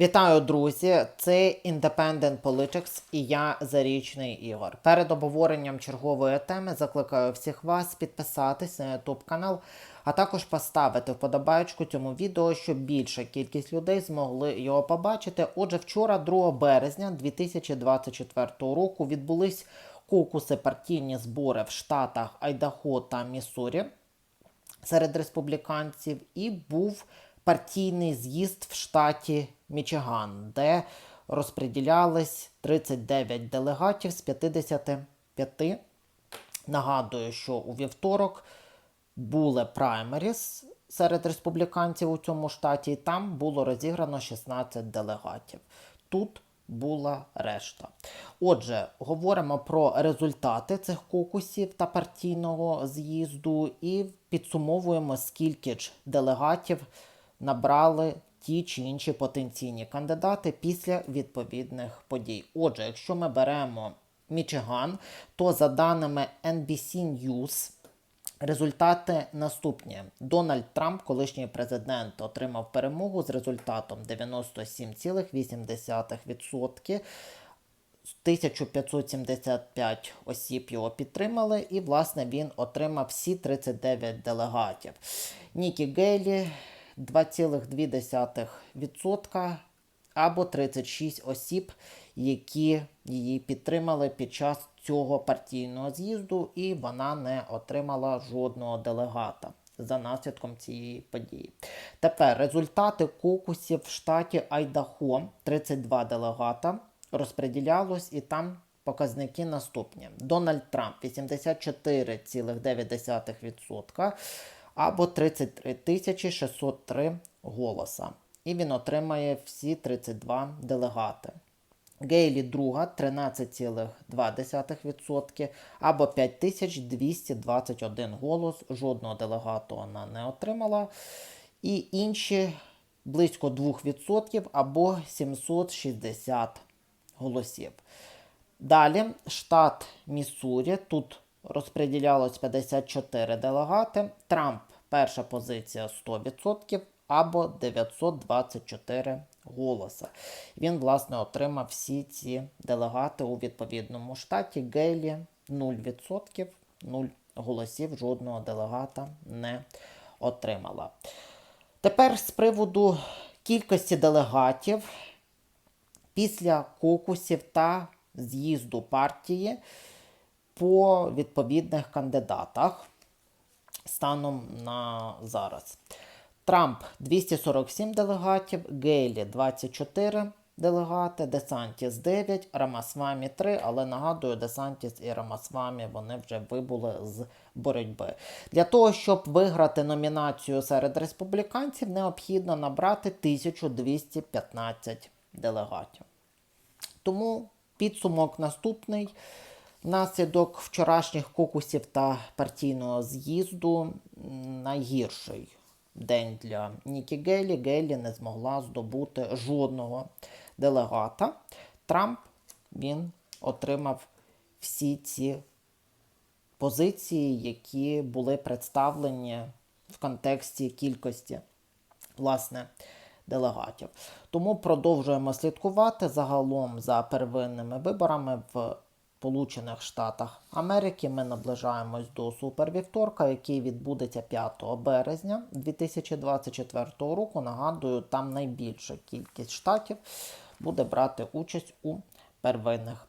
Вітаю, друзі! Це Independent Politics і я Зарічний Ігор. Перед обговоренням чергової теми закликаю всіх вас підписатись на YouTube канал, а також поставити вподобайку цьому відео, щоб більша кількість людей змогли його побачити. Отже, вчора, 2 березня 2024 року, відбулись кокуси партійні збори в штатах Айдахо та Міссурі серед республіканців, і був партійний з'їзд в штаті Мічиган, де розподілялись 39 делегатів з 55. Нагадую, що у вівторок були праймеріс серед республіканців у цьому штаті, і там було розіграно 16 делегатів. Тут була решта. Отже, говоримо про результати цих кокусів та партійного з'їзду і підсумовуємо, скільки ж делегатів набрали ті чи інші потенційні кандидати після відповідних подій. Отже, якщо ми беремо Мічиган, то за даними NBC News, Результати наступні: Дональд Трамп, колишній президент, отримав перемогу з результатом 97,8%. 1575 осіб його підтримали, і, власне, він отримав всі 39 делегатів. Нікі Гейлі 2,2% або 36 осіб, які її підтримали під час цього партійного з'їзду, і вона не отримала жодного делегата за наслідком цієї події. Тепер результати кокусів в штаті Айдахо 32 делегата розподілялось, і там показники наступні: Дональд Трамп 84,9% або 33 603 голоса. І він отримає всі 32 делегати. Гейлі друга 13,2% або 5221 голос. Жодного делегату вона не отримала. І інші близько 2% або 760 голосів. Далі штат Міссурі. Тут розподілялось 54 делегати. Трамп перша позиція 100% або 924 голоса. Він, власне, отримав всі ці делегати у відповідному штаті. Гейлі 0%, 0 голосів, жодного делегата не отримала. Тепер з приводу кількості делегатів після кокусів та з'їзду партії по відповідних кандидатах станом на зараз. Трамп 247 делегатів, Гейлі 24 делегати, Десантіс 9, Рамасвамі 3, але нагадую, Десантіс і Рамасвамі вони вже вибули з боротьби. Для того, щоб виграти номінацію серед республіканців, необхідно набрати 1215 делегатів. Тому підсумок наступний. Внаслідок вчорашніх кокусів та партійного з'їзду найгірший день для Нікі Гейлі. Гейлі не змогла здобути жодного делегата. Трамп він отримав всі ці позиції, які були представлені в контексті кількості власне делегатів. Тому продовжуємо слідкувати загалом за первинними виборами в Сполучених Штатах Америки. Ми наближаємось до супервівторка, який відбудеться 5 березня 2024 року. Нагадую, там найбільша кількість штатів буде брати участь у первинних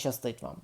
щастить вам!